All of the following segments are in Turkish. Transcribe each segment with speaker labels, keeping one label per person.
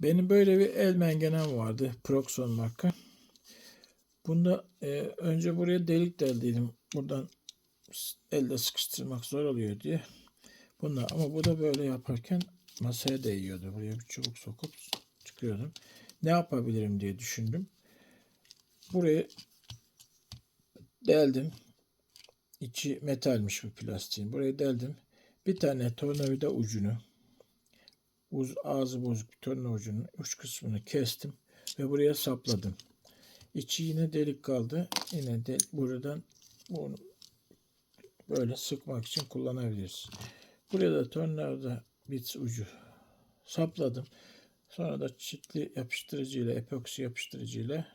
Speaker 1: Benim böyle bir el mengenem vardı. Proxon marka. Bunda e, önce buraya delik deldiydim. Buradan elde sıkıştırmak zor oluyor diye. Bunda ama bu da böyle yaparken masaya değiyordu. Buraya bir çubuk sokup çıkıyordum. Ne yapabilirim diye düşündüm. Burayı deldim. İçi metalmiş bu plastiğin. Burayı deldim. Bir tane tornavida ucunu uz, ağzı bozuk bir torna ucunun uç kısmını kestim ve buraya sapladım. İçi yine delik kaldı. Yine de buradan bunu böyle sıkmak için kullanabiliriz. Buraya da tornavida bit ucu sapladım. Sonra da çitli yapıştırıcı ile epoksi yapıştırıcı ile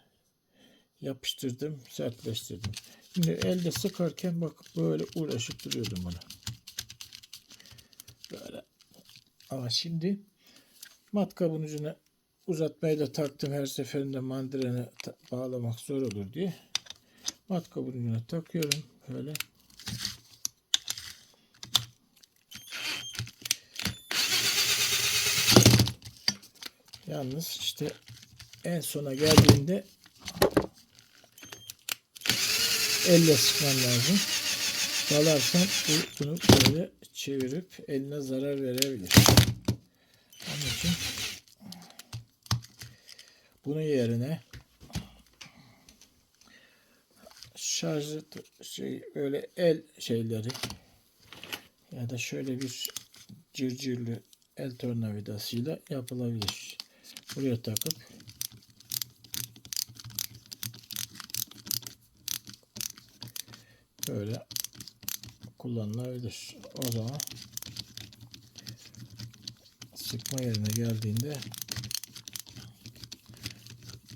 Speaker 1: yapıştırdım, sertleştirdim. Şimdi elde sıkarken bak böyle uğraşıp duruyordum bunu. Böyle. Ama şimdi matkabın ucuna uzatmayı da taktım her seferinde ta- bağlamak zor olur diye. Matkabın ucuna takıyorum böyle. Yalnız işte en sona geldiğinde elle sıkman lazım. Dalarsan bu, bunu böyle çevirip eline zarar verebilir. Onun için bunun yerine şarjı şey böyle el şeyleri ya da şöyle bir cırcırlı el tornavidasıyla yapılabilir. Buraya takıp böyle kullanılabilir. O zaman sıkma yerine geldiğinde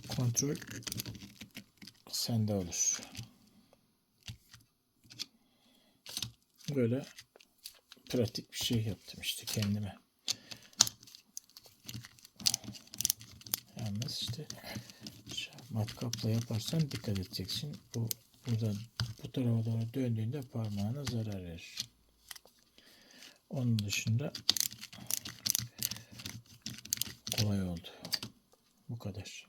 Speaker 1: kontrol sende olur. Böyle pratik bir şey yaptım işte kendime. Yalnız işte matkapla yaparsan dikkat edeceksin. Bu buradan bu tarafa doğru döndüğünde parmağına zarar verir. Onun dışında kolay oldu. Bu kadar.